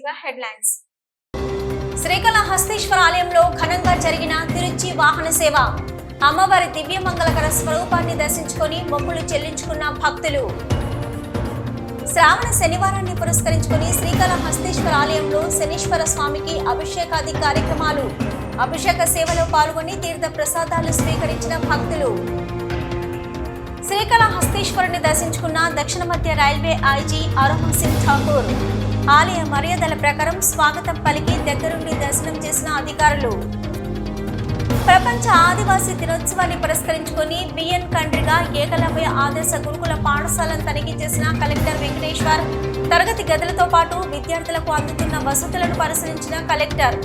ముందుగా హెడ్లైన్స్. శ్రీకాళహస్తీశ్వర ఆలయంలో ఘనంగా జరిగిన తిరుచి వాహన సేవ. అమ్మవారి దివ్య మంగళకర స్వరూపాన్ని దర్శించుకొని మొక్కులు చెల్లించుకున్న భక్తులు. శ్రావణ శనివారాన్ని పురస్కరించుకుని శ్రీకాళహస్తీశ్వర ఆలయంలో శనీశ్వర స్వామికి అభిషేకాది కార్యక్రమాలు. అభిషేక సేవలో పాల్గొని తీర్థ ప్రసాదాలు స్వీకరించిన భక్తులు. శ్రీకాళహస్తీశ్వరుని దర్శించుకున్న దక్షిణ మధ్య రైల్వే ఐజీ అరుణ్ సింగ్ ఠాకూర్. ఆలయ మర్యాదల ప్రకారం స్వాగతం పలికి దగ్గరుండి దర్శనం చేసిన అధికారులు. ప్రపంచ ఆదివాసీ దినోత్సవాన్ని పురస్కరించుకొని బిఎన్ కండ్రిగా ఏకలవ్య ఆదర్శ గురుకుల పాఠశాలను తనిఖీ చేసిన కలెక్టర్ వెంకటేశ్వర్ తరగతి గదులతో పాటు విద్యార్థులకు అందుతున్న వసతులను పరిశీలించిన కలెక్టర్.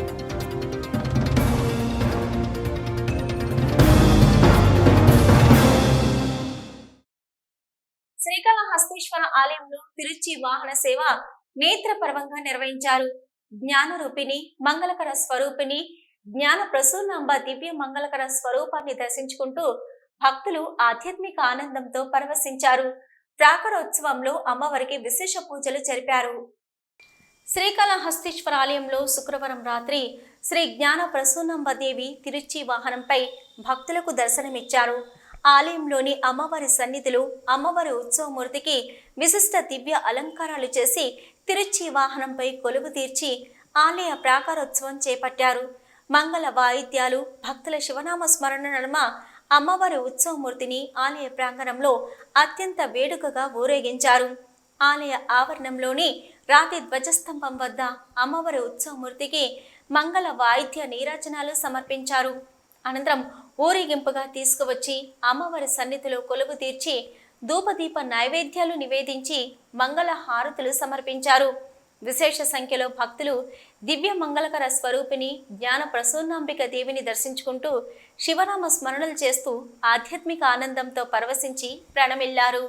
శ్రీకాళహస్తీశ్వర ఆలయంలో తిరుచి వాహన సేవ నేత్రపర్వంగా నిర్వహించారు. జ్ఞానరూపిణి మంగళకర స్వరూపిణి జ్ఞాన ప్రసూనాంబ దివ్య మంగళకర స్వరూపాన్ని దర్శించుకుంటూ భక్తులు ఆధ్యాత్మిక ఆనందంతో పరవశించారు. ప్రాకరోత్సవంలో అమ్మవారికి విశేష పూజలు జరిపారు. శ్రీకాళహస్తీశ్వర ఆలయంలో శుక్రవారం రాత్రి శ్రీ జ్ఞాన ప్రసూనంబ దేవి తిరుచి వాహనంపై భక్తులకు దర్శనమిచ్చారు. ఆలయంలోని అమ్మవారి సన్నిధిలో అమ్మవారి ఉత్సవమూర్తికి విశిష్ట దివ్య అలంకారాలు చేసి తిరుచి వాహనంపై కొలువు తీర్చి ఆలయ ప్రాకారోత్సవం చేపట్టారు. మంగళ వాయిద్యాలు భక్తుల శివనామ స్మరణ నడుమ అమ్మవారి ఉత్సవమూర్తిని ఆలయ ప్రాంగణంలో అత్యంత వేడుకగా ఊరేగించారు. ఆలయ ఆవరణంలోని రాతి ధ్వజస్తంభం వద్ద అమ్మవారి ఉత్సవమూర్తికి మంగళ వాయిద్య నీరాజనాలు సమర్పించారు. అనంతరం ఊరేగింపుగా తీసుకువచ్చి అమ్మవారి సన్నిధిలో కొలువు తీర్చి ధూపదీప నైవేద్యాలు నివేదించి మంగళ హారతులు సమర్పించారు. విశేష సంఖ్యలో భక్తులు దివ్య మంగళకర స్వరూపిణి జ్ఞాన ప్రసూనాంబిక దేవిని దర్శించుకుంటూ శివనామ స్మరణలు చేస్తూ ఆధ్యాత్మిక ఆనందంతో పరవశించి ప్రణమిల్లారు.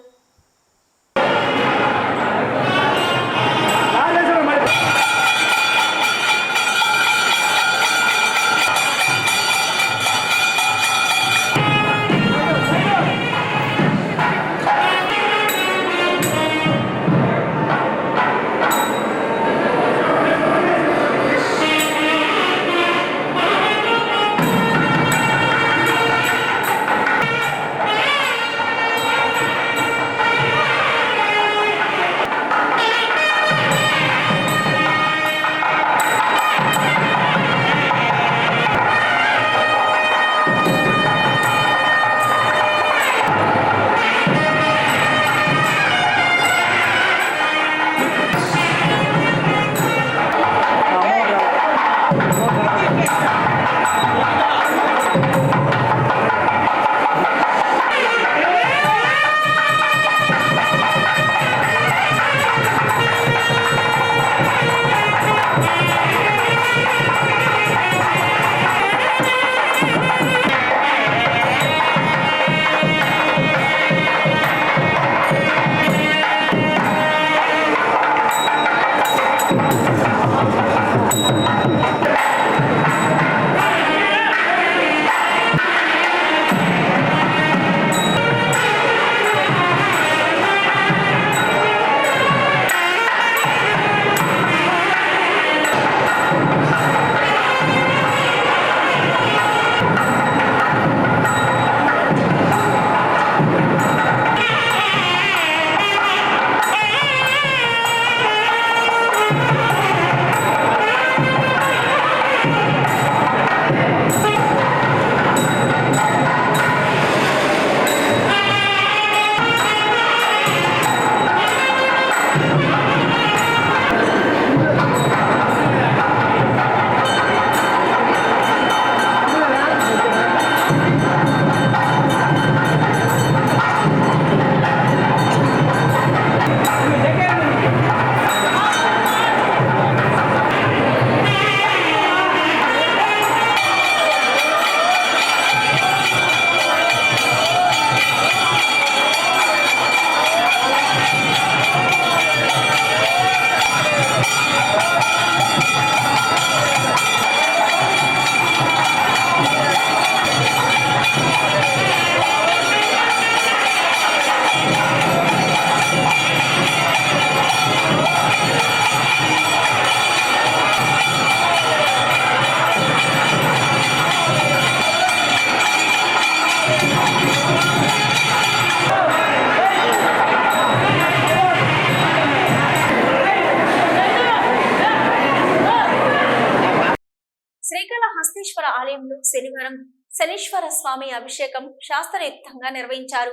శనీశ్వర స్వామి అభిషేకం శాస్త్రయుక్తంగా నిర్వహించారు.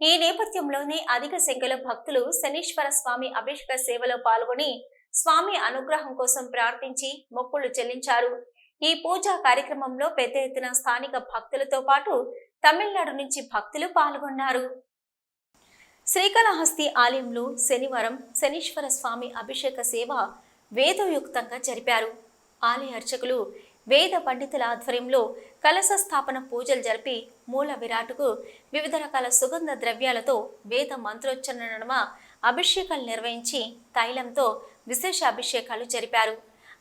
ఈ నేపథ్యంలోనే అధిక సంఖ్యలో భక్తులు శనీశ్వర స్వామి అభిషేక సేవలో పాల్గొని స్వామి అనుగ్రహం కోసం ప్రార్థించి మొక్కులు చెల్లించారు. ఈ పూజా కార్యక్రమంలో పెద్ద ఎత్తున స్థానిక భక్తులతో పాటు తమిళనాడు నుంచి భక్తులు పాల్గొన్నారు. శ్రీకాళహస్తి ఆలయంలో శనివారం శనీశ్వర స్వామి అభిషేక సేవ వేదోయుక్తంగా జరిపారు. ఆలయ అర్చకులు వేద పండితుల ఆధ్వర్యంలో కలశ స్థాపన పూజలు జరిపి మూల విరాటుకు వివిధ రకాల సుగంధ ద్రవ్యాలతో వేద మంత్రోచ్చరణ నడుమ అభిషేకాలు నిర్వహించి తైలంతో విశేష అభిషేకాలు జరిపారు.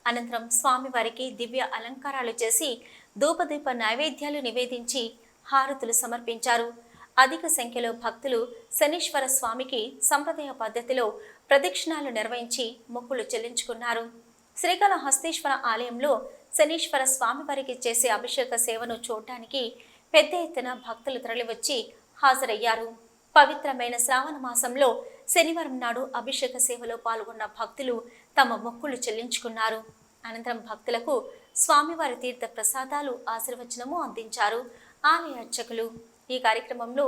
అనంతరం స్వామివారికి దివ్య అలంకారాలు చేసి ధూపదీప నైవేద్యాలు నివేదించి హారతులు సమర్పించారు. అధిక సంఖ్యలో భక్తులు శనీశ్వర స్వామికి సంప్రదాయ పద్ధతిలో ప్రదక్షిణాలు నిర్వహించి మొక్కులు చెల్లించుకున్నారు. శ్రీకాళహస్తీశ్వర ఆలయంలో శనీశ్వర స్వామివారికి చేసే అభిషేక సేవను చూడటానికి పెద్ద ఎత్తున భక్తులు తరలివచ్చి హాజరయ్యారు. పవిత్రమైన శ్రావణ మాసంలో శనివారం నాడు అభిషేక సేవలో పాల్గొన్న భక్తులు తమ మొక్కులు చెల్లించుకున్నారు. అనంతరం భక్తులకు స్వామివారి తీర్థ ప్రసాదాలు ఆశీర్వచనము అందించారు ఆలయ అర్చకులు. ఈ కార్యక్రమంలో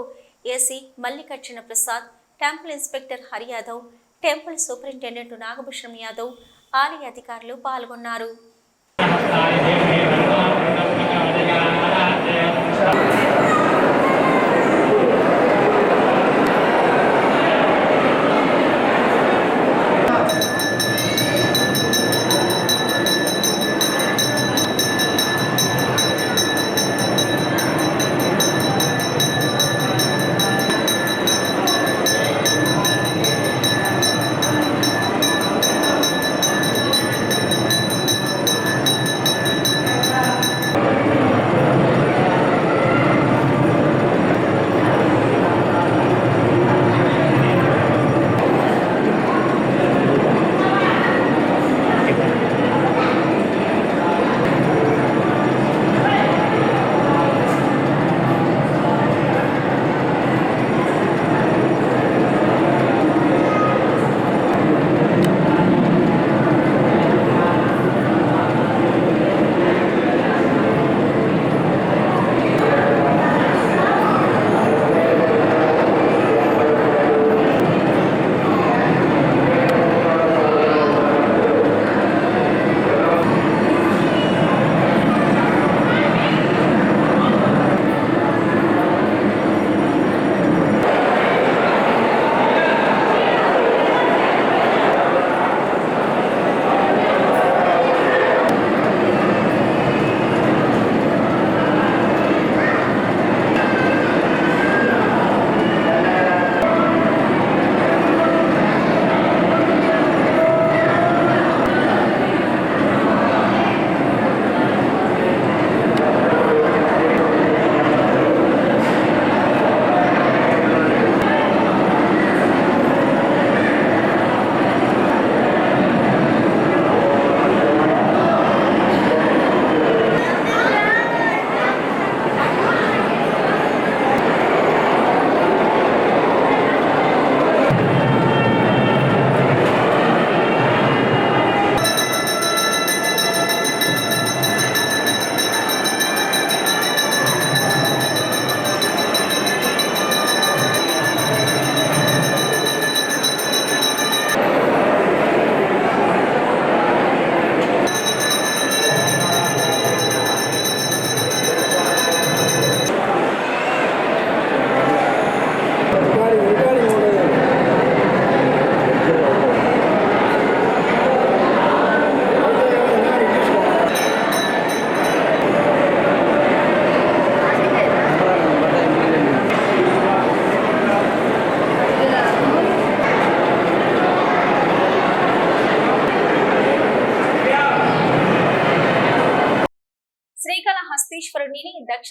AC Mallikarjuna Prasad temple inspector Hari Yadav temple superintendent Nagabhushanam Yadav ఆలయ అధికారులు పాల్గొన్నారు. శ్రీకాళహస్తీశ్వరుని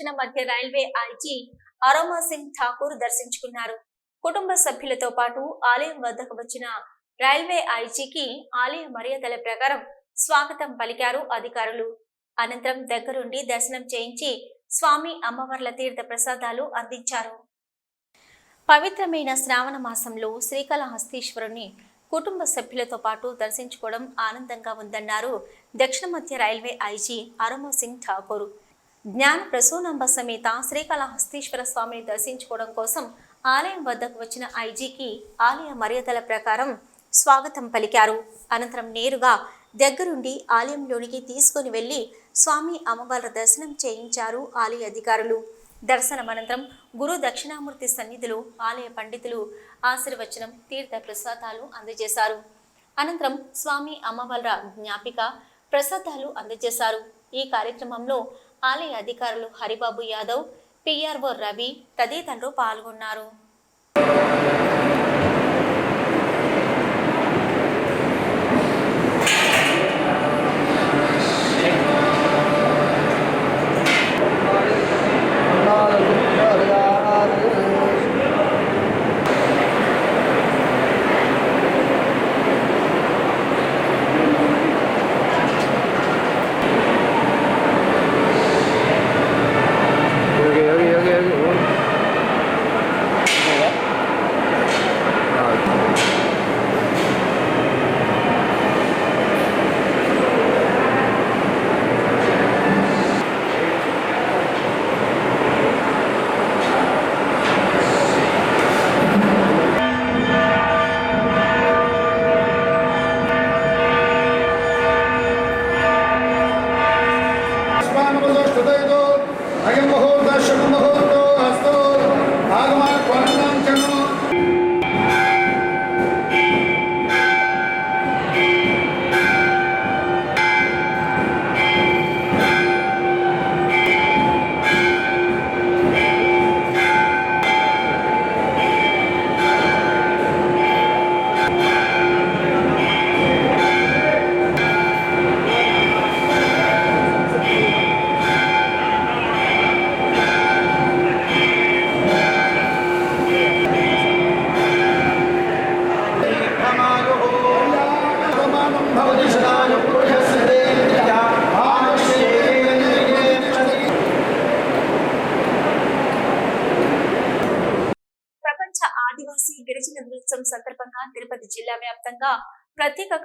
దక్షిణ మధ్య railway IG aroma Singh Thakur దర్శించుకున్నారు. కుటుంబ సభ్యులతో పాటు ఆలయం వద్దకు వచ్చిన రైల్వే ఐజీకి ఆలయ మర్యాదల ప్రకారం స్వాగతం పలికారు అధికారులు. అనంతరం దగ్గరుండి దర్శనం చేయించి స్వామి అమ్మవార్ల తీర్థ ప్రసాదాలు అందించారు. పవిత్రమైన శ్రావణ మాసంలో శ్రీకాళహస్తీశ్వరుని కుటుంబ సభ్యులతో పాటు దర్శించుకోవడం ఆనందంగా ఉందన్నారు దక్షిణ మధ్య రైల్వే ఐజీ అరమో సింగ్ ఠాకూర్. జ్ఞాన ప్రసూనంబ సమేత శ్రీకాళహస్తీశ్వర స్వామిని దర్శించుకోవడం కోసం ఆలయం వద్దకు వచ్చిన ఐజీకి ఆలయ మర్యాదల ప్రకారం స్వాగతం పలికారు. అనంతరం నేరుగా దగ్గరుండి ఆలయంలోనికి తీసుకుని వెళ్ళి స్వామి అమ్మవార్ల దర్శనం చేయించారు ఆలయ అధికారులు. దర్శనం అనంతరం గురు దక్షిణామూర్తి సన్నిధిలో ఆలయ పండితులు ఆశీర్వచనం తీర్థ ప్రసాదాలు అందజేశారు. అనంతరం స్వామి అమ్మవార్ల జ్ఞాపిక ప్రసాదాలు అందజేశారు. ఈ కార్యక్రమంలో ఆలయ అధికారులు హరిబాబు యాదవ్ పిఆర్ఓ రవి తదితరులు పాల్గొన్నారు.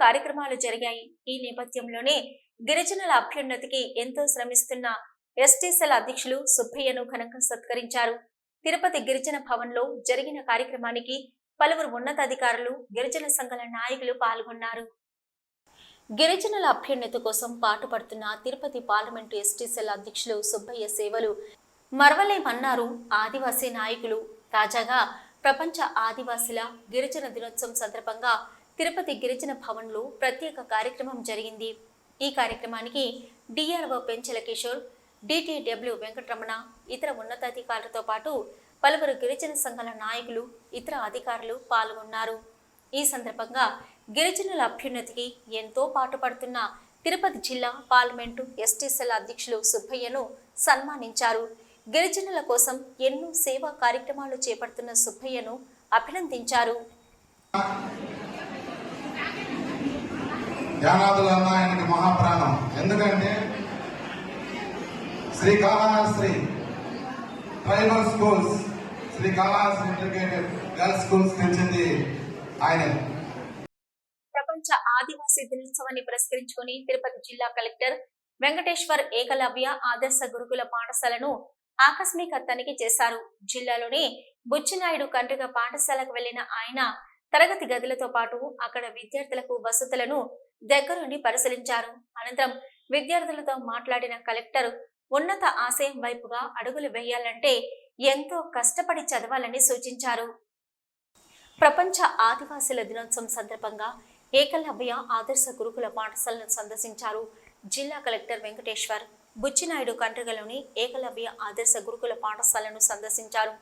కార్యక్రమాలు జరిగాయి. ఈ నేపథ్యంలోనే గిరిజనుల అభ్యున్నతికి ఎంతో శ్రమిస్తున్న ఎస్టీసీల అధ్యక్షులు సుబ్బయ్యను ఘనంగా సత్కరించారు. తిరుపతి గిరిజన భవన్లో జరిగిన కార్యక్రమానికి పలువురు ఉన్నతాధికారులు గిరిజన సంఘాల నాయకులు పాల్గొన్నారు. గిరిజనుల అభ్యున్నతి కోసం పాటుపడుతున్న తిరుపతి పార్లమెంటు ఎస్టీసీల అధ్యక్షులు సుబ్బయ్య సేవలు మరవలేమన్నారు ఆదివాసీ నాయకులు. తాజాగా ప్రపంచ ఆదివాసుల గిరిజన దినోత్సవం సందర్భంగా తిరుపతి గిరిజన భవన్లో ప్రత్యేక కార్యక్రమం జరిగింది. ఈ కార్యక్రమానికి డిఆర్ఓ పెంచల కిషోర్ డిటిడబ్ల్యూ వెంకటరమణ ఇతర ఉన్నతాధికారులతో పాటు పలువురు గిరిజన సంఘాల నాయకులు ఇతర అధికారులు పాల్గొన్నారు. ఈ సందర్భంగా గిరిజనుల అభ్యున్నతికి ఎంతో పాటుపడుతున్న తిరుపతి జిల్లా పార్లమెంటు ఎస్టీసెల్ అధ్యక్షులు సుబ్బయ్యను సన్మానించారు. గిరిజనుల కోసం ఎన్నో సేవా కార్యక్రమాలు చేపడుతున్న సుబ్బయ్యను అభినందించారు. యానాదులు అన్న ఆయనకి మహాప్రాణం. ఎందుకంటే Shri Srikalahasti tribal schools Shri Srikalahasti integrated girls schools తెచ్చింది ఆయనే. ప్రపంచ ఆదివాసీ దినోత్సవాన్ని పురస్కరించుకుని తిరుపతి జిల్లా కలెక్టర్ వెంకటేశ్వర్ ఏకలవ్య ఆదర్శ గురుకుల పాఠశాలను ఆకస్మిక తనిఖీ చేశారు. జిల్లాలోని బుచ్చినాయుడు కండ్రిగ పాఠశాలకు వెళ్ళిన ఆయన తరగతి గదులతో పాటు అక్కడ విద్యార్థులకు వసతులను దగ్గరుండి పరిశీలించారు. అనంతరం విద్యార్థులతో మాట్లాడిన కలెక్టర్ ఉన్నత ఆశయం వైపుగా అడుగులు వేయాలంటే ఎంతో కష్టపడి చదవాలని సూచించారు. ప్రపంచ ఆదివాసీల దినోత్సవం సందర్భంగా ఏకలవ్య ఆదర్శ గురుకుల పాఠశాలను సందర్శించారు జిల్లా కలెక్టర్ వెంకటేశ్వర్. బుచ్చినాయుడు కండ్రిగలోని ఏకలవ్య ఆదర్శ గురుకుల పాఠశాలను సందర్శించారు.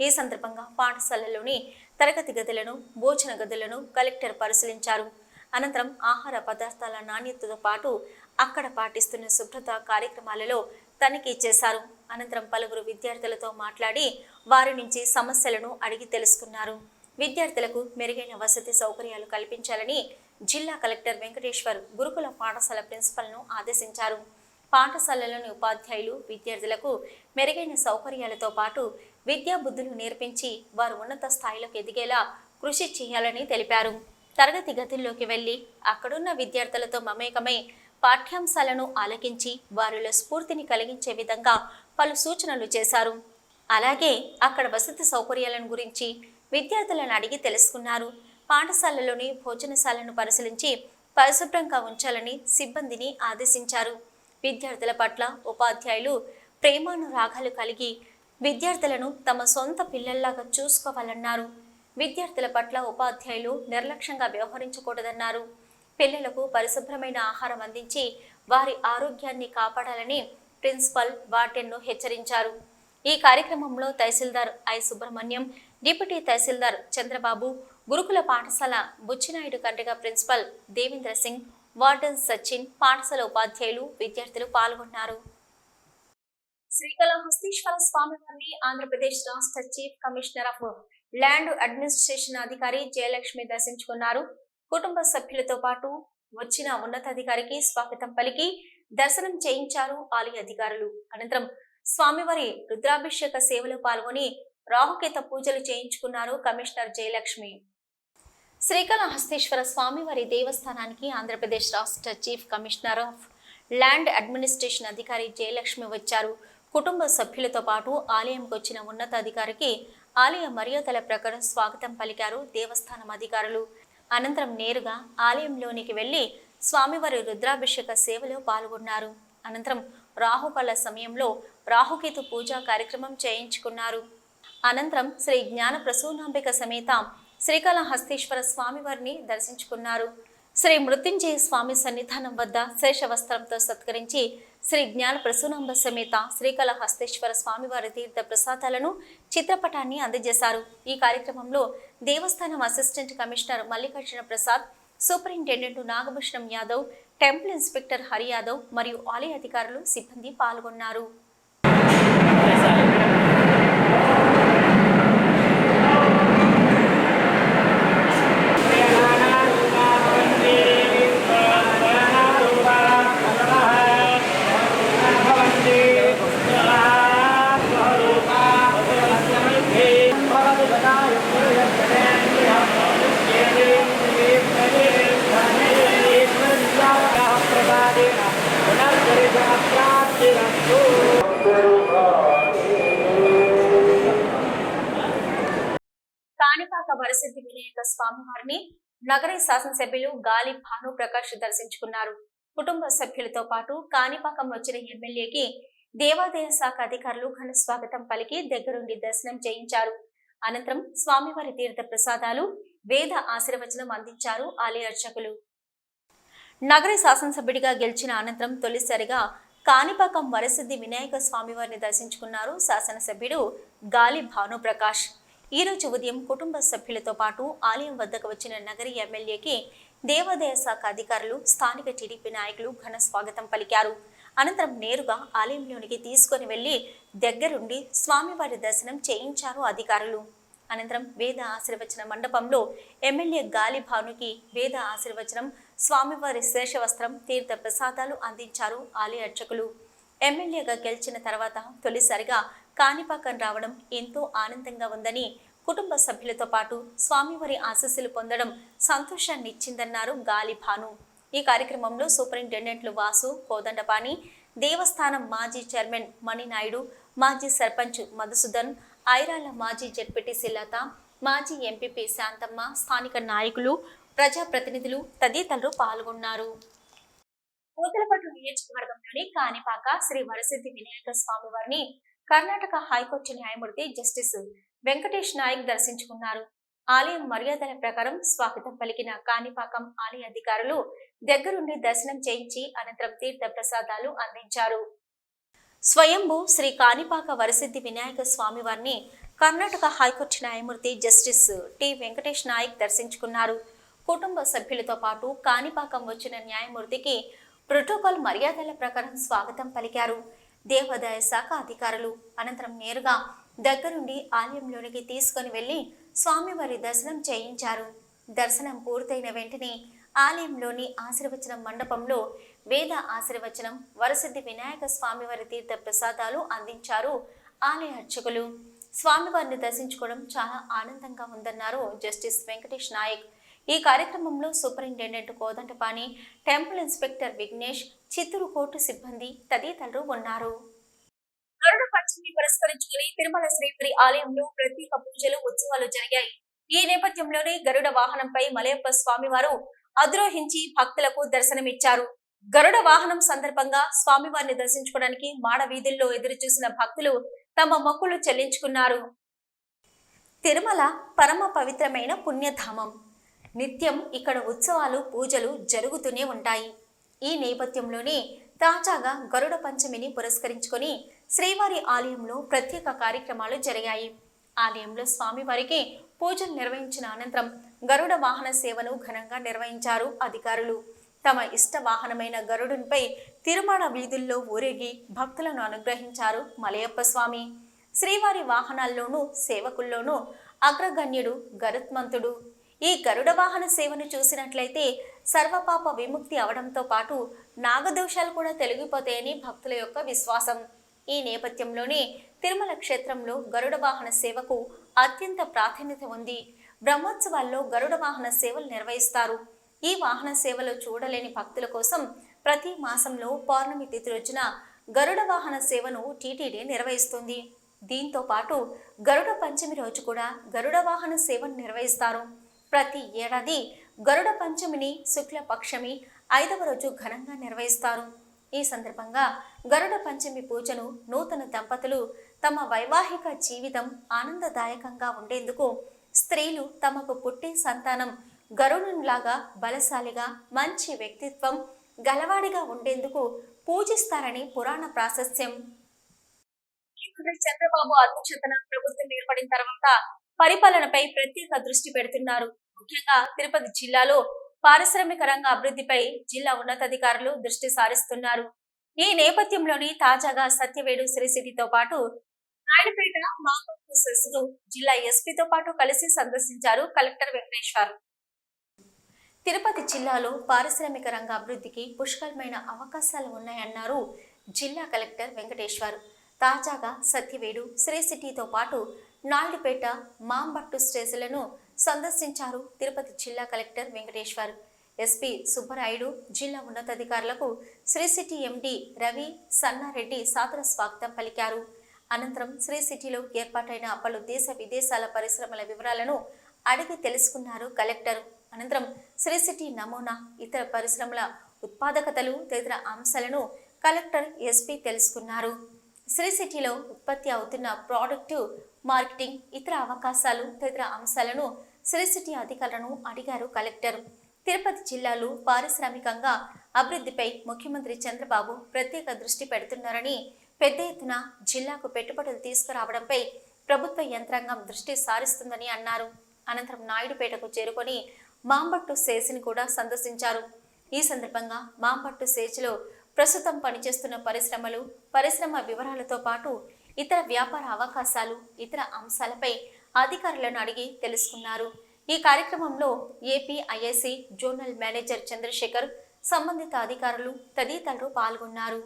ఈ సందర్భంగా పాఠశాలలోని తరగతి గదులను భోజన గదులను కలెక్టర్ పరిశీలించారు. అనంతరం ఆహార పదార్థాల నాణ్యతతో పాటు అక్కడ పాటిస్తున్న శుభ్రత కార్యక్రమాలలో తనిఖీ చేశారు. అనంతరం పలువురు విద్యార్థులతో మాట్లాడి వారి నుంచి సమస్యలను అడిగి తెలుసుకున్నారు. విద్యార్థులకు మెరుగైన వసతి సౌకర్యాలు కల్పించాలని జిల్లా కలెక్టర్ వెంకటేశ్వర్ గురుకుల పాఠశాల ప్రిన్సిపల్ను ఆదేశించారు. పాఠశాలలోని ఉపాధ్యాయులు విద్యార్థులకు మెరుగైన సౌకర్యాలతో పాటు విద్యా బుద్ధులు నేర్పించి వారు ఉన్నత స్థాయిలోకి ఎదిగేలా కృషి చేయాలని తెలిపారు. తరగతి గదుల్లోకి వెళ్ళి అక్కడున్న విద్యార్థులతో మమేకమై పాఠ్యాంశాలను ఆలకించి వారిలో స్ఫూర్తిని కలిగించే విధంగా పలు సూచనలు చేశారు. అలాగే అక్కడ వసతి సౌకర్యాలను గురించి విద్యార్థులను అడిగి తెలుసుకున్నారు. పాఠశాలలోని భోజనశాలను పరిశీలించి పరిశుభ్రంగా ఉంచాలని సిబ్బందిని ఆదేశించారు. విద్యార్థుల పట్ల ఉపాధ్యాయులు ప్రేమానురాగాలు కలిగి విద్యార్థులను తమ సొంత పిల్లల్లాగా చూసుకోవాలన్నారు. విద్యార్థుల పట్ల ఉపాధ్యాయులు నిర్లక్ష్యంగా వ్యవహరించకూడదన్నారు. పిల్లలకు పరిశుభ్రమైన ఆహారం అందించి వారి ఆరోగ్యాన్ని కాపాడాలని ప్రిన్సిపల్ వార్డెన్ను హెచ్చరించారు. ఈ కార్యక్రమంలో తహసీల్దార్ ఐ. సుబ్రహ్మణ్యం డిప్యూటీ తహసీల్దార్ చంద్రబాబు గురుకుల పాఠశాల బుచ్చినాయుడు కండ్రిగ ప్రిన్సిపల్ దేవేంద్ర సింగ్ వార్డెన్ సచిన్ పాఠశాల ఉపాధ్యాయులు విద్యార్థులు పాల్గొన్నారు. శ్రీకాళహస్తీశ్వర స్వామి వారిని ఆంధ్రప్రదేశ్ రాష్ట్ర chief commissioner of land administration అధికారి జయలక్ష్మి దర్శించుకున్నారు. కుటుంబ సభ్యులతో పాటు వచ్చిన ఉన్నతాధికారికి స్వాగతం పలికి దర్శనం చేయించారు ఆలయ అధికారులు. అనంతరం స్వామివారి రుద్రాభిషేక సేవలో పాల్గొని రాహుకేత పూజలు చేయించుకున్నారు కమిషనర్ జయలక్ష్మి. శ్రీకాళహస్తేశ్వర స్వామివారి దేవస్థానానికి ఆంధ్రప్రదేశ్ రాష్ట్ర chief commissioner of land administration అధికారి జయలక్ష్మి వచ్చారు. కుటుంబ సభ్యులతో పాటు ఆలయంకు వచ్చిన ఉన్నతాధికారికి ఆలయ మర్యాదల ప్రకారం స్వాగతం పలికారు దేవస్థానం అధికారులు. అనంతరం నేరుగా ఆలయంలోనికి వెళ్ళి స్వామివారి రుద్రాభిషేక సేవలో పాల్గొన్నారు. అనంతరం రాహుకాల సమయంలో రాహుకేతు పూజా కార్యక్రమం చేయించుకున్నారు. అనంతరం శ్రీ జ్ఞాన ప్రసూనాంబిక సమేత శ్రీకాళహస్తీశ్వర స్వామివారిని దర్శించుకున్నారు. శ్రీ మృత్యుంజయ స్వామి సన్నిధానం వద్ద శేష వస్త్రంతో సత్కరించి శ్రీ జ్ఞాన ప్రసూనాంబ సమేత శ్రీకళహస్తేశ్వర స్వామివారి తీర్థ ప్రసాదాలను చిత్రపటాన్ని అందజేశారు. ఈ కార్యక్రమంలో దేవస్థానం assistant commissioner Mallikarjuna Prasad superintendent Nagabhushanam Yadav temple inspector Hari Yadav మరియు ఆలయ అధికారులు సిబ్బంది పాల్గొన్నారు కాణిపాక వరసిద్ధి వినాయక స్వామివారిని నగర శాసనసభ్యులు గాలి భాను ప్రకాష్ దర్శించుకున్నారు. కుటుంబ సభ్యులతో పాటు కాణిపాకం వచ్చిన ఎమ్మెల్యేకి దేవాదాయ శాఖ అధికారులు ఘన స్వాగతం పలికి దగ్గరుండి దర్శనం చేయించారు. అనంతరం స్వామివారి తీర్థ ప్రసాదాలు వేద ఆశీర్వచనం అందించారు ఆలయ అర్చకులు. నగర శాసనసభ్యుడిగా గెలిచిన అనంతరం తొలిసారిగా కాణిపాకం వరసిద్ధి వినాయక స్వామివారిని దర్శించుకున్నారు శాసనసభ్యుడు గాలి భానుప్రకాష్. ఈరోజు ఉదయం కుటుంబ సభ్యులతో పాటు ఆలయం వద్దకు వచ్చిన నగరి ఎమ్మెల్యేకి దేవాదాయ శాఖ అధికారులు స్థానిక టీడీపీ నాయకులు ఘన స్వాగతం పలికారు. అనంతరం నేరుగా ఆలయంలోనికి తీసుకొని వెళ్ళి దగ్గరుండి స్వామివారి దర్శనం చేయించారు అధికారులు. అనంతరం వేద ఆశీర్వచన మండపంలో ఎమ్మెల్యే గాలి భానుకి వేద ఆశీర్వచనం స్వామివారి శేషవస్త్రం తీర్థ ప్రసాదాలు అందించారు ఆలయ అర్చకులు. ఎమ్మెల్యేగా గెలిచిన తర్వాత తొలిసారిగా కాణిపాకం రావడం ఎంతో ఆనందంగా ఉందని కుటుంబ సభ్యులతో పాటు స్వామివారి ఆశీస్సులు పొందడం సంతోషాన్ని ఇచ్చిందన్నారు గాలి భాను ఈ కార్యక్రమంలో సూపరింటెండెంట్లు వాసు కోదండపాణి దేవస్థానం మాజీ చైర్మన్ మణినాయుడు మాజీ సర్పంచ్ మధుసూదన్ ఐరాల మాజీ జడ్పీటీసీ లత మాజీ ఎంపీపీ శాంతమ్మ స్థానిక నాయకులు ప్రజాప్రతినిధులు తదితరులు పాల్గొన్నారు. కోతలపట్టు నియోజకవర్గంలోని కాణిపాక శ్రీ వరసిద్ధి వినాయక స్వామి వారిని కర్ణాటక హైకోర్టు న్యాయమూర్తి జస్టిస్ వెంకటేష్ నాయక్ దర్శించుకున్నారు. ఆలయం మర్యాదల ప్రకారం స్వాగతం పలికిన కాణిపాకం ఆలయ అధికారులు దగ్గరుండి దర్శనం చేయించి అనంతరం తీర్థ ప్రసాదాలు అందించారు. స్వయంభూ శ్రీ కాణిపాక వరసిద్ధి వినాయక స్వామి వారిని కర్ణాటక హైకోర్టు న్యాయమూర్తి జస్టిస్ టి వెంకటేష్ నాయక్ దర్శించుకున్నారు. కుటుంబ సభ్యులతో పాటు కాణిపాకం వచ్చిన న్యాయమూర్తికి ప్రోటోకాల్ మర్యాదల ప్రకారం స్వాగతం పలికారు. దేవాదాయ శాఖ అధికారులు అనంతరం నేరుగా దగ్గరుండి ఆలయంలోనికి తీసుకొని వెళ్ళి స్వామివారి దర్శనం చేయించారు. దర్శనం పూర్తయిన వెంటనే ఆలయంలోని ఆశీర్వచనం మండపంలో వేద ఆశీర్వచనం వరసిద్ధి వినాయక స్వామివారి తీర్థ ప్రసాదాలు అందించారు ఆలయ అర్చకులు. స్వామివారిని దర్శించుకోవడం చాలా ఆనందంగా ఉందన్నారు జస్టిస్ వెంకటేష్ నాయక్. ఈ కార్యక్రమంలో superintendent Kodandapani temple inspector Vignesh Chittoor court సిబ్బంది తదితరులు ఉన్నారు. గరుడ పంచమి పురస్కరించుకుని తిరుమల శ్రీవారి ఆలయంలో ప్రత్యేక పూజలు ఉత్సవాలు జరిగాయి. ఈ నేపథ్యంలోనే గరుడ వాహనంపై మలయప్ప స్వామివారు అధిరోహించి భక్తులకు దర్శనమిచ్చారు. గరుడ వాహనం సందర్భంగా స్వామివారిని దర్శించుకోవడానికి మాడ వీధుల్లో ఎదురు చూసిన భక్తులు తమ మొక్కులు చెల్లించుకున్నారు. తిరుమల పరమ పవిత్రమైన పుణ్యధామం. నిత్యం ఇక్కడ ఉత్సవాలు పూజలు జరుగుతూనే ఉంటాయి. ఈ నేపథ్యంలోనే తాజాగా గరుడ పంచమిని పురస్కరించుకొని శ్రీవారి ఆలయంలో ప్రత్యేక కార్యక్రమాలు జరిగాయి. ఆలయంలో స్వామివారికి పూజలు నిర్వహించిన అనంతరం గరుడ వాహన సేవను ఘనంగా నిర్వహించారు అధికారులు. తమ ఇష్ట వాహనమైన గరుడునిపై తిరుమల వీధుల్లో ఊరేగి భక్తులను అనుగ్రహించారు మలయప్ప స్వామి. శ్రీవారి వాహనాల్లోనూ సేవకుల్లోనూ అగ్రగణ్యుడు గరుత్మంతుడు ఈ గరుడ వాహన సేవను చూసినట్లయితే సర్వపాప విముక్తి అవడంతో పాటు నాగదోషాలు కూడా తొలగిపోతాయని భక్తుల యొక్క విశ్వాసం. ఈ నేపథ్యంలోనే తిరుమల క్షేత్రంలో గరుడ వాహన సేవకు అత్యంత ప్రాధాన్యత ఉంది. బ్రహ్మోత్సవాల్లో గరుడ వాహన సేవలు నిర్వహిస్తారు. ఈ వాహన సేవలు చూడలేని భక్తుల కోసం ప్రతి మాసంలో పౌర్ణమి తిథి రోజున గరుడ వాహన సేవను టీటీడీ నిర్వహిస్తుంది. దీంతో పాటు గరుడ పంచమి రోజు కూడా గరుడ వాహన సేవను నిర్వహిస్తారు. ప్రతి ఏడాది గరుడ పంచమిని శుక్లపక్షమి ఐదవ రోజు ఘనంగా నిర్వహిస్తారు. ఈ సందర్భంగా గరుడ పంచమి పూజను నూతన దంపతులు తమ వైవాహిక జీవితం ఆనందదాయకంగా ఉండేందుకు స్త్రీలు తమకు పుట్టే సంతానం గరుడులాగా బలశాలిగా మంచి వ్యక్తిత్వం గలవాడిగా ఉండేందుకు పూజిస్తారని పురాణ ప్రాశస్యం. చంద్రబాబు అధ్యక్షతన ప్రభుత్వం ఏర్పడిన తర్వాత పరిపాలనపై ప్రత్యేక దృష్టి పెడుతున్నారు. ముఖ్యంగా తిరుపతి జిల్లాలో పారిశ్రామిక రంగ అభివృద్ధిపై జిల్లా ఉన్నతాధికారులు దృష్టి సారిస్తున్నారు. ఈ నేపథ్యంలోని తాజాగా సత్యవేడు శ్రీసిటీతో పాటు నాయుడుపేట మాకు జిల్లా ఎస్పీతో పాటు కలిసి సందర్శించారు కలెక్టర్ వెంకటేశ్వర్. తిరుపతి జిల్లాలో పారిశ్రామిక రంగ అభివృద్ధికి పుష్కలమైన అవకాశాలు ఉన్నాయన్నారు జిల్లా కలెక్టర్ వెంకటేశ్వర్. తాజాగా సత్యవేడు శ్రీ సిటీతో పాటు నాయుడుపేట మాంబట్టు స్టేషన్లను సందర్శించారు తిరుపతి జిల్లా కలెక్టర్ వెంకటేశ్వర్. ఎస్పీ సుబ్బరాయుడు జిల్లా ఉన్నతాధికారులకు శ్రీ సిటీ ఎండి రవి సన్నారెడ్డి సాదర స్వాగతం పలికారు. అనంతరం శ్రీ సిటీలో ఏర్పాటైన పలు దేశ విదేశాల పరిశ్రమల వివరాలను అడిగి తెలుసుకున్నారు కలెక్టర్. అనంతరం శ్రీ సిటీ నమూనా ఇతర పరిశ్రమల ఉత్పాదకతలు తదితర అంశాలను కలెక్టర్ ఎస్పీ తెలుసుకున్నారు. శ్రీ సిటీలో ఉత్పత్తి అవుతున్న ప్రోడక్టు మార్కెటింగ్ ఇతర అవకాశాలు తదితర అంశాలను సిరిసిటీ అధికారులను అడిగారు కలెక్టర్. తిరుపతి జిల్లాలో పారిశ్రామికంగా అభివృద్ధిపై ముఖ్యమంత్రి చంద్రబాబు ప్రత్యేక దృష్టి పెడుతున్నారని పెద్ద ఎత్తున జిల్లాకు పెట్టుబడులు తీసుకురావడంపై ప్రభుత్వ యంత్రాంగం దృష్టి సారిస్తుందని అన్నారు. అనంతరం నాయుడుపేటకు చేరుకొని మాంబట్టు సేసిని కూడా సందర్శించారు. ఈ సందర్భంగా మాంబట్టు సేజ్లో ప్రస్తుతం పనిచేస్తున్న పరిశ్రమలు పరిశ్రమ వివరాలతో పాటు ఇతర వ్యాపార అవకాశాలు ఇతర అంశాలపై అధికారులను అడిగి తెలుసుకున్నారు. ఈ కార్యక్రమంలో AP IIC zonal manager Chandrashekar సంబంధిత అధికారులు తదితరులు పాల్గొన్నారు.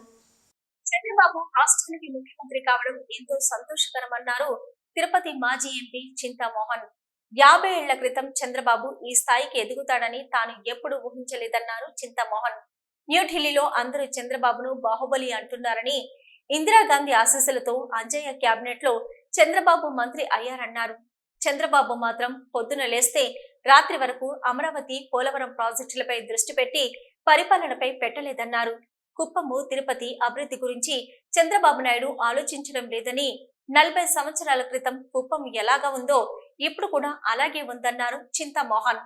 చంద్రబాబు రాష్ట్రానికి ముఖ్యమంత్రి కావడం ఎంతో సంతోషకరమన్నారు తిరుపతి మాజీ ఎంపీ చింతామోహన్. యాభై ఏళ్ళ క్రితం చంద్రబాబు ఈ స్థాయికి ఎదుగుతాడని తాను ఎప్పుడు ఊహించలేదన్నారు చింతామోహన్. న్యూఢిల్లీలో అందరూ చంద్రబాబును బాహుబలి అంటున్నారని ఇందిరాగాంధీ ఆశీస్సులతో అంజయ్య క్యాబినెట్లో చంద్రబాబు మంత్రి అయ్యారన్నారు. చంద్రబాబు మాత్రం పొద్దున లేస్తే రాత్రి వరకు అమరావతి పోలవరం ప్రాజెక్టులపై దృష్టి పెట్టి పరిపాలనపై పెట్టలేదన్నారు. కుప్పము తిరుపతి అభివృద్ధి గురించి చంద్రబాబు నాయుడు ఆలోచించడం లేదని నలభై సంవత్సరాల క్రితం కుప్పం ఎలాగా ఉందో ఇప్పుడు కూడా అలాగే ఉందన్నారు చింతామోహన్.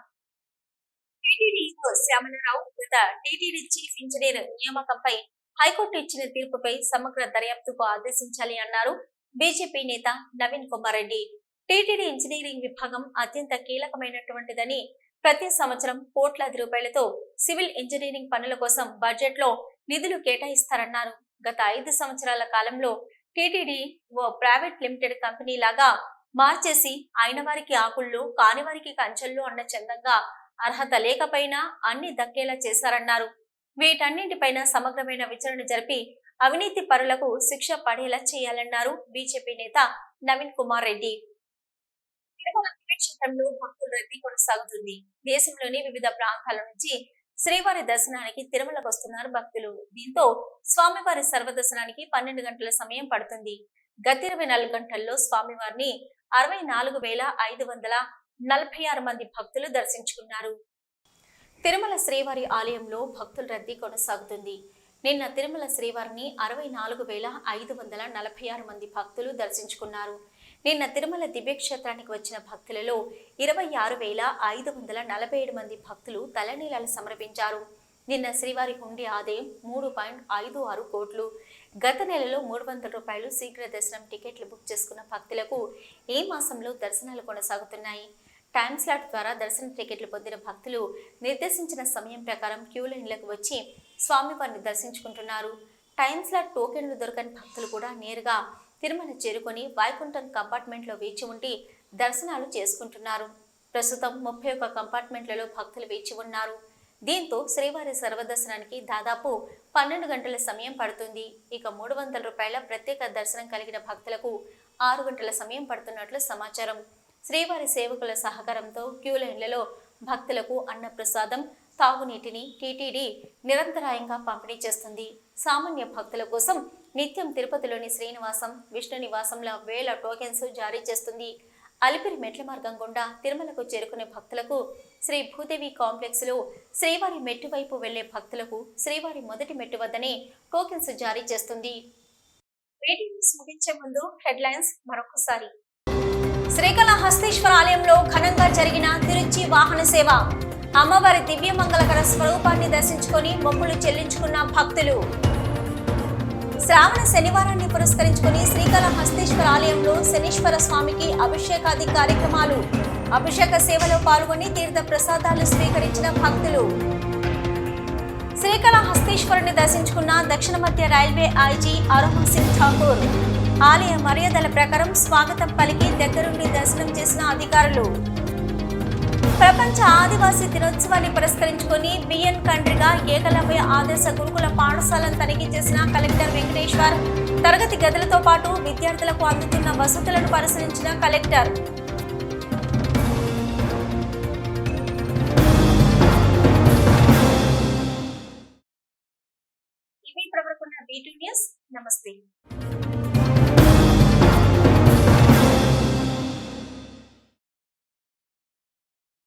టీటీడీలో శ్యామలరావు గత టీటీడీ చీఫ్ ఇంజనీర్ నియామకంపై హైకోర్టు ఇచ్చిన తీర్పుపై సమగ్ర దర్యాప్తుకు ఆదేశించాలి అన్నారు బీజేపీ నేత నవీన్ కుమార్ రెడ్డి టీటీడీ ఇంజనీరింగ్ విభాగం అత్యంత కీలకమైనటువంటిదని ప్రతి సంవత్సరం కోట్లాది రూపాయలతో సివిల్ ఇంజనీరింగ్ పనుల కోసం బడ్జెట్లో నిధులు కేటాయిస్తారన్నారు. గత ఐదు సంవత్సరాల కాలంలో టీటీడీ ఓ ప్రైవేట్ లిమిటెడ్ కంపెనీ లాగా మార్చేసి అయిన వారికి ఆకుల్లో కాని వారికి కంచెల్లో అన్న చందంగా అర్హత లేకపోయినా అన్ని దక్కేలా చేశారన్నారు. వీటన్నింటిపైన సమగ్రమైన విచారణ జరిపి అవినీతి పరులకు శిక్ష పడేలా చేయాలన్నారు బీజేపీ నేత నవీన్ కుమార్ రెడ్డి. తిరుమల భక్తుల రద్దీ కొనసాగుతుంది. దేశంలోని వివిధ ప్రాంతాల నుంచి శ్రీవారి దర్శనానికి తిరుమలకు వస్తున్నారు భక్తులు. దీంతో స్వామివారి సర్వదర్శనానికి పన్నెండు గంటల సమయం పడుతుంది. గత ఇరవై నాలుగు గంటల్లో స్వామివారిని అరవై నాలుగు వేల ఐదు వందల నలభై ఆరు మంది భక్తులు దర్శించుకున్నారు. తిరుమల శ్రీవారి ఆలయంలో భక్తుల రద్దీ కొనసాగుతుంది. నిన్న తిరుమల శ్రీవారిని అరవై నాలుగు వేల ఐదు వందల నలభై ఆరు మంది భక్తులు దర్శించుకున్నారు. నిన్న తిరుమల దివ్యక్షేత్రానికి వచ్చిన భక్తులలో ఇరవై ఆరు వేల ఐదు వందల నలభై ఏడు మంది భక్తులు తలనీలాలు సమర్పించారు. నిన్న శ్రీవారి హుండీ ఆదాయం మూడు పాయింట్ ఐదు ఆరు కోట్లు. గత నెలలో మూడు వందల రూపాయలు శీఘ్ర దర్శనం టికెట్లు బుక్ చేసుకున్న భక్తులకు ఈ మాసంలో దర్శనాలు కొనసాగుతున్నాయి. టైమ్ స్లాట్ ద్వారా దర్శన టికెట్లు పొందిన భక్తులు నిర్దేశించిన సమయం ప్రకారం క్యూ లైన్లకు వచ్చి స్వామివారిని దర్శించుకుంటున్నారు. టైమ్స్లా టోకెన్లు దొరకని భక్తులు కూడా నేరుగా తిరుమల చేరుకొని వైకుంఠం కంపార్ట్మెంట్లో వేచి ఉండి దర్శనాలు చేసుకుంటున్నారు. ప్రస్తుతం ముప్పై ఒక్క కంపార్ట్మెంట్లలో భక్తులు వేచి ఉన్నారు. దీంతో శ్రీవారి సర్వదర్శనానికి దాదాపు పన్నెండు గంటల సమయం పడుతుంది. ఇక మూడు వందల రూపాయల ప్రత్యేక దర్శనం కలిగిన భక్తులకు ఆరు గంటల సమయం పడుతున్నట్లు సమాచారం. శ్రీవారి సేవకుల సహకారంతో క్యూ లైన్లలో భక్తులకు అన్నప్రసాదం తాగునీటిని టీటీడీ నిరంతరాయంగా పంపిణీ చేస్తుంది. సామాన్య భక్తుల కోసం నిత్యం తిరుపతిలోని శ్రీనివాసం విష్ణు నివాసంలో వేల టోకెన్స్ జారీ చేస్తుంది. అలిపిరి మెట్ల మార్గం గుండా తిరుమలకు చేరుకునే భక్తులకు శ్రీ భూదేవి కాంప్లెక్స్లో శ్రీవారి మెట్టు వైపు వెళ్ళే భక్తులకు శ్రీవారి మొదటి మెట్టు వద్దనే టోకెన్స్ జారీ చేస్తుంది. ముగించే ముందు హెడ్లైన్స్ మరొకసారి. శ్రీకాళహస్తీశ్వర ఆలయంలో ఘనంగా జరిగిన తిరుచి వాహన సేవ. అమ్మవారి దివ్య మంగళకర స్వరూపాన్ని దర్శించుకొని మొక్కులు చెల్లించుకున్న భక్తులు. శ్రావణ శనివారాన్ని పురస్కరించుకుని శ్రీకాళహస్తీశ్వర ఆలయంలో శనీశ్వర స్వామికి అభిషేకాది కార్యక్రమాలు. అభిషేక సేవలో పాల్గొని తీర్థ ప్రసాదాలు స్వీకరించిన భక్తులు. శ్రీకాళహస్తీశ్వరుని దర్శించుకున్న దక్షిణ మధ్య రైల్వే ఐజీ అరుణ్ సింగ్ ఠాకూర్. ఆలయ మర్యాదల ప్రకారం స్వాగతం పలికి దగ్గరుండి దర్శనం చేసిన అధికారులు. ప్రపంచ ఆదివాసీ దినోత్సవాన్ని పురస్కరించుకొని బిఎన్ కండ్రిగా ఏకలవ్య ఆదర్శ గురుకుల పాఠశాలను తనిఖీ చేసిన కలెక్టర్ వెంకటేశ్వర్ తరగతి గదులతో పాటు విద్యార్థులకు అందుతున్న వసతులను పరిశీలించిన కలెక్టర్